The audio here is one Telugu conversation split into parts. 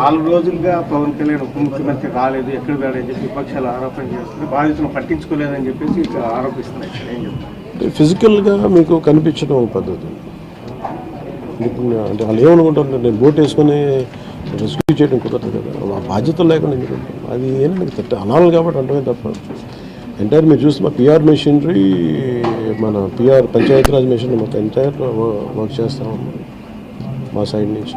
నాలుగు రోజులుగా పవన్ కళ్యాణ్ ఉప ముఖ్యమంత్రి రాలేదు ఎక్కడ రాడని చెప్పి విపక్షాలు ఆరోపణ చేస్తున్నాయి బాధితులను పట్టించుకోలేదని చెప్పేసి ఆరోపిస్తున్నాయి ఫిజికల్గా మీకు కనిపించడం ఒక పద్ధతి. అంటే వాళ్ళు ఏమనుకుంటారు నేను బోట్ వేసుకొని రెస్క్యూ చేయడం కుదరదు కదా. ఆ బాధ్యత లేకుండా ఎందుకు? అది ఏంటంటే తిట్ట అనాలి కాబట్టి అంటమే తప్ప. ఎంటైర్ మీరు చూస్తే మా పిఆర్ మెషినరీ మన పిఆర్ పంచాయతీరాజ్ మెషినరీ మొత్తం ఎంటైర్ వర్క్ చేస్తాం మా సైడ్ నుంచి.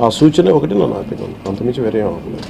ఆ సూచన ఒకటి నన్ను ఆపినాను అంతమించి వేరే అవ్వలేదు